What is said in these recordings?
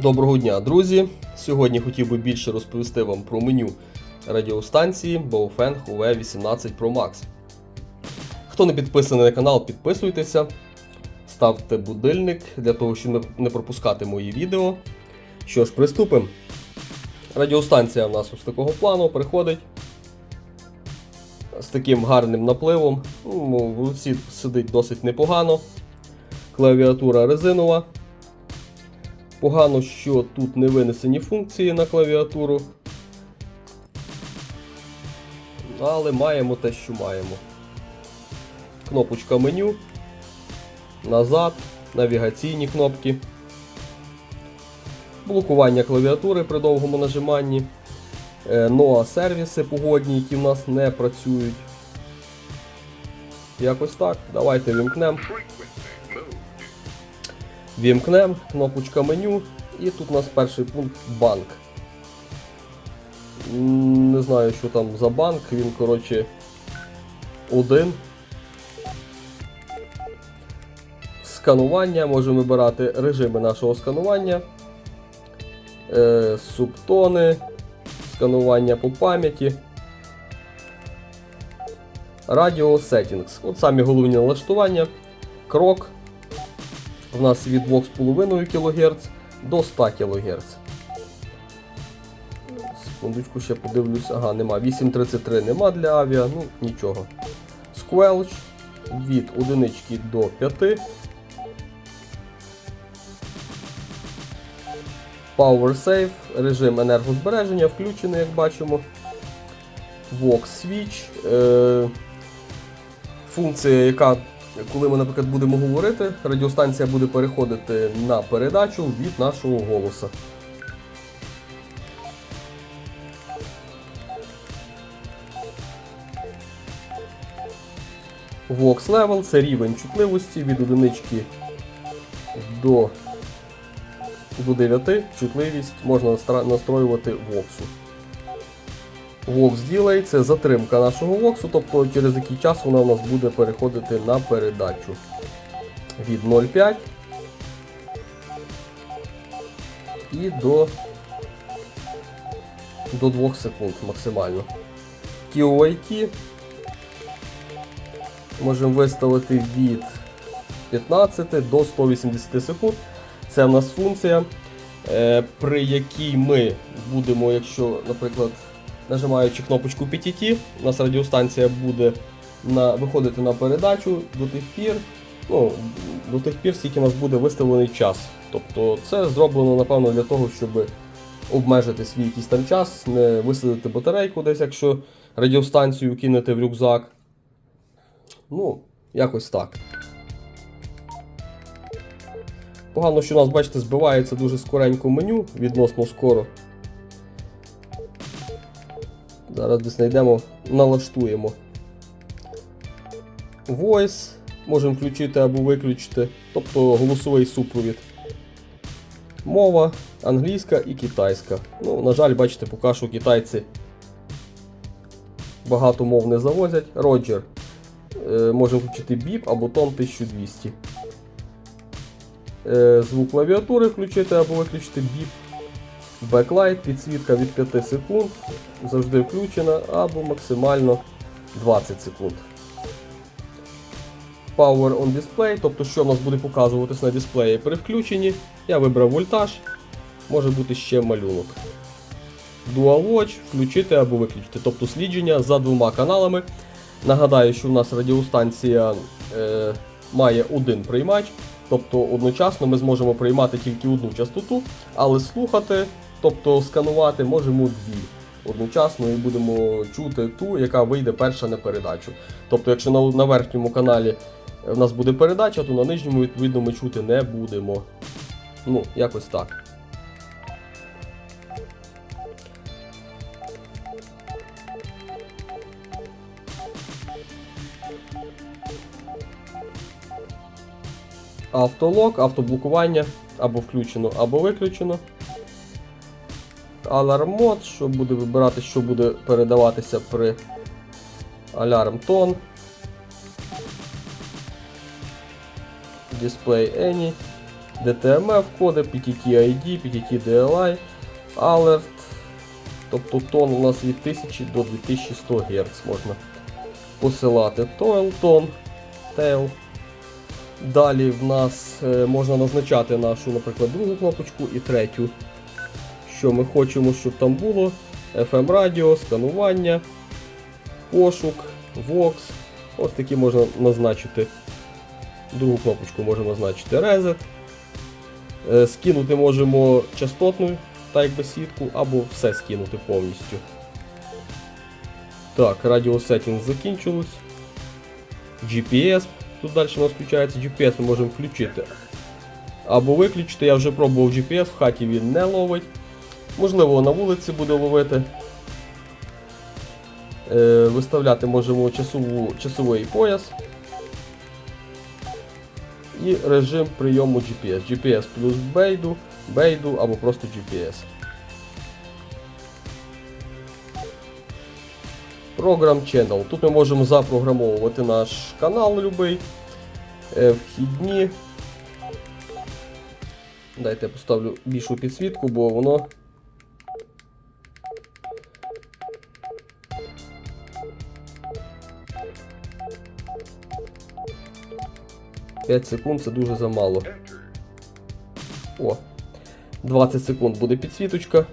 Доброго дня, друзі! Сьогодні хотів би більше розповісти вам про меню радіостанції Baofeng UV 18 Pro Max. Хто не підписаний на канал, підписуйтеся, ставте будильник для того, щоб не- пропускати мої відео. Що ж, приступимо. Радіостанція в нас ось такого плану приходить з таким гарним напливом. Ну, в руці сидить досить непогано. Клавіатура резинова. Погано, що тут не винесені функції на клавіатуру. Але маємо те, що маємо. Кнопочка меню. Назад, навігаційні кнопки. Блокування клавіатури при довгому нажиманні. Е, NOA сервіси погодні, які в нас не працюють. Якось так. Давайте вімкнемо. Вімкнем, кнопочка меню, і тут у нас перший пункт банк. Не знаю, що там за банк, він, коротше, один. Сканування, можемо вибирати режими нашого сканування, е, субтони, сканування по пам'яті. Радіо Settings. От самі головні налаштування. Крок, в нас від 2,5 кГц до 100 кГц. Секундочку, ще подивлюсь. Ага, нема. 8.33 нема для авіа, ну нічого. Squelch від 1 до 5. Power Save, режим енергозбереження включений, як бачимо. Vox Switch. Е, функція, яка коли ми, наприклад, будемо говорити, радіостанція буде переходити на передачу від нашого голоса. Vox Level це рівень чутливості від одинички до, до 9. Чутливість можна настроювати воксу. Vox Delay це затримка нашого воксу, тобто через який час вона у нас буде переходити на передачу від 0,5 і до, до 2 секунд максимально. QAT можемо виставити від 15 до 180 секунд. Це в нас функція, е, при якій ми будемо, якщо, наприклад, нажимаючи кнопочку PTT, у нас радіостанція буде на, виходити на передачу до тих пір, ну, до тих пір, скільки у нас буде виставлений час. Тобто це зроблено, напевно, для того, щоб обмежити свій якийсь там час, не висадити батарейку десь, якщо радіостанцію кинете в рюкзак. Ну, якось так. Погано, що у нас, бачите, збивається дуже скоренько меню, відносно скоро. Зараз десь знайдемо, налаштуємо. Voice можемо включити або виключити, тобто голосовий супровід. Мова, англійська і китайська. Ну, на жаль, бачите, поки що китайці багато мов не завозять. Роджер. Е, можемо включити біп або тон 1200. Е, звук клавіатури включити або виключити біп. Беклайт, підсвітка від 5 секунд, завжди включена, або максимально 20 секунд. Power on display, тобто що в нас буде показуватись на дисплеї при включенні. Я вибрав вольтаж, може бути ще малюнок. Dual Watch включити або виключити, тобто слідження за двома каналами. Нагадаю, що в нас радіостанція е, має один приймач, тобто одночасно ми зможемо приймати тільки одну частоту, але слухати, тобто сканувати можемо дві одночасно і будемо чути ту, яка вийде перша на передачу. Тобто, якщо на, на верхньому каналі в нас буде передача, то на нижньому, відповідно, ми чути не будемо. Ну, якось так. Автолог, автоблокування або включено, або виключено. Alarm мод, що буде вибирати, що буде передаватися при алярм тон. Display Any. DTMF коди, PTT ID, PTT DLI, Alert. Тобто тон у нас від 1000 до 2100 Гц можна посилати. Toil тон, tail. Далі в нас е, можна назначати нашу, наприклад, другу кнопочку і третю. Що ми хочемо, щоб там було. FM радіо, сканування, пошук, Vox. Ось такі можна назначити. Другу кнопочку можна назначити Reset. Е, Скинути можемо частотну так якби сітку, або все скинути повністю. Так, радіосеттинг закінчилось. GPS. Тут далі у нас включається GPS, ми можемо включити. Або виключити. Я вже пробував GPS, в хаті він не ловить. Можливо, на вулиці буде ловити. Е, виставляти можемо часову, часовий пояс. І режим прийому GPS. GPS плюс бейду, бейду або просто GPS. Program Channel. Тут ми можемо запрограмовувати наш канал любий. Е, вхідні. Дайте я поставлю більшу підсвітку, бо воно. П'ять секунд це дуже замало. О, 20 секунд буде підсвіточка.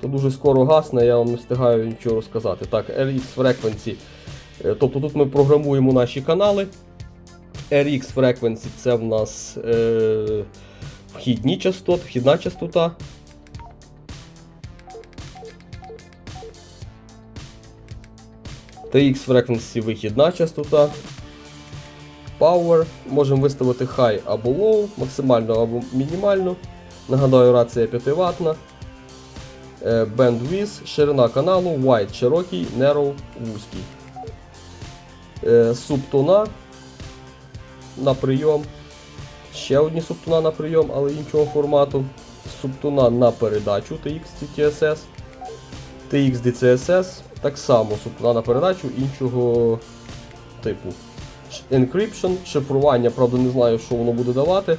То дуже скоро гасне, я вам не встигаю нічого розказати. Так, RX Frequency. Е, Тобто тут ми програмуємо наші канали. RX Frequency це в нас е, вхідні частоти, вхідна частота. TX Frequency вихідна частота. Power. Можемо виставити High або Low, максимально або мінімально. Нагадаю, рація 5 ватна. Bandwidth, ширина каналу, Wide широкий, Narrow вузький. Е, Субтона на прийом. Ще одні субтона на прийом, але іншого формату. Субтона на передачу TX TTSS. TX DCSS. Так само субтона на передачу іншого типу. Encryption, шифрування, правда не знаю, що воно буде давати.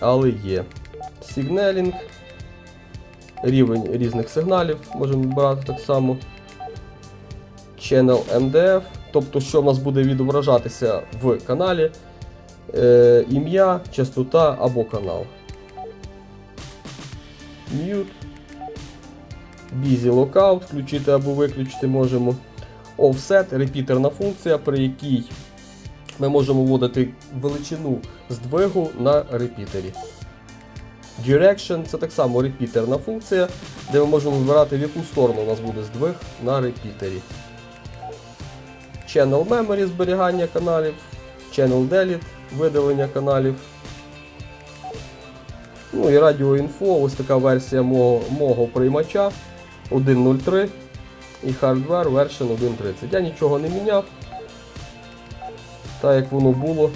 Але є. Signaling. Рівень різних сигналів можемо вибирати так само. Channel MDF, тобто, що в нас буде відображатися в каналі, е, ім'я, частота або канал. Mute. Busy Lockout, включити або виключити можемо. Offset, репітерна функція, при якій ми можемо вводити величину здвигу на репітері. Direction це так само репітерна функція, де ми можемо вибирати, в яку сторону у нас буде здвиг на репітері. Channel Memory зберігання каналів, Channel Delete видалення каналів. Ну і радіоінфо, ось така версія мого, мого приймача 1.03 і Hardware version 1.30. Я нічого не міняв. Так як воно було.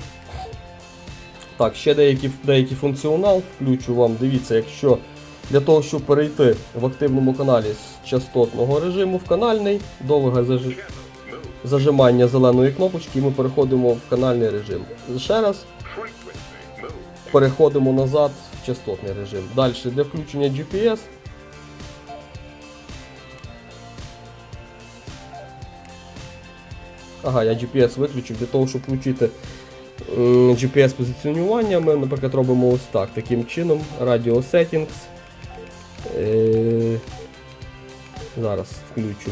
Так, ще деякий, деякий функціонал включу вам. Дивіться, якщо для того, щоб перейти в активному каналі з частотного режиму в канальний, довге зажи- зажимання зеленої кнопочки, і ми переходимо в канальний режим. Ще раз переходимо назад в частотний режим. Далі для включення GPS. Ага, я GPS виключив для того, щоб включити GPS позиціонування. Ми, наприклад, робимо ось так, таким чином. Radio Settings. Е, зараз включу.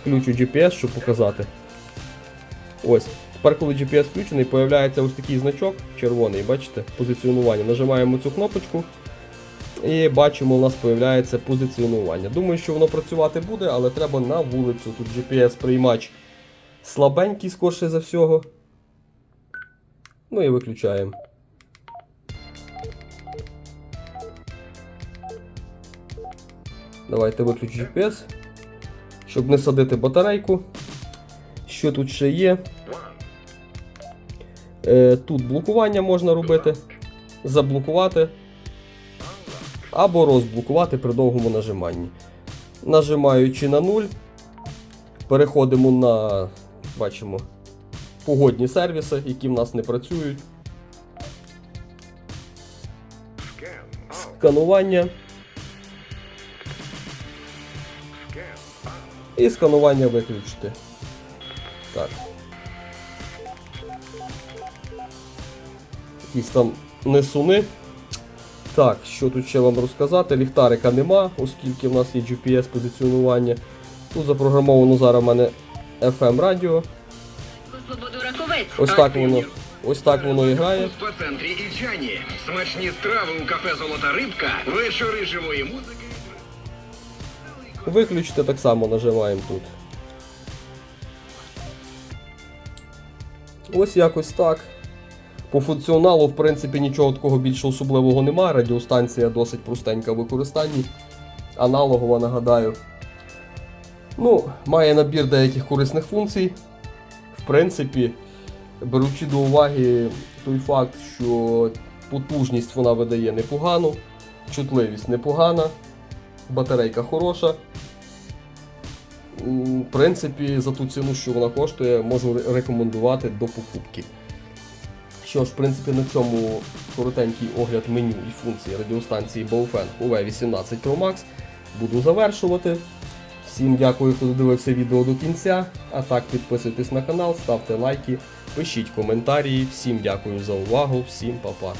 Включу GPS, щоб показати. Ось. Тепер, коли GPS включений, появляється ось такий значок червоний, бачите, позиціонування. Нажимаємо цю кнопочку і бачимо, у нас появляється позиціонування. Думаю, що воно працювати буде, але треба на вулицю. Тут GPS-приймач слабенький, скорше за всього. Ну і виключаємо. Давайте виключу GPS, щоб не садити батарейку. Що тут ще є? Е, тут блокування можна робити, заблокувати або розблокувати при довгому нажиманні. Нажимаючи на 0, переходимо на, бачимо, погодні сервіси, які в нас не працюють. Сканування. І сканування виключити. Так. Якісь там несуни. Так, що тут ще вам розказати? Ліхтарика нема, оскільки в нас є GPS позиціонування. Тут запрограмовано зараз в мене FM радіо. Ось так воно. Ось так воно і грає. У спа-центрі Ільчані. Смачні страви у кафе Золота рибка, вечори живої музики. Виключити так само нажимаємо тут. Ось якось так. По функціоналу, в принципі, нічого такого більш особливого немає. Радіостанція досить простенька в використанні. Аналогова, нагадаю. Ну, має набір деяких корисних функцій. В принципі, беручи до уваги той факт, що потужність вона видає непогану, чутливість непогана, батарейка хороша. В принципі, за ту ціну, що вона коштує, можу рекомендувати до покупки. Що ж, в принципі, на цьому коротенький огляд меню і функції радіостанції Baofeng UV18 Pro Max буду завершувати. Всім дякую, хто додивився відео до кінця. А так, підписуйтесь на канал, ставте лайки, пишіть коментарі. Всім дякую за увагу, всім па-па.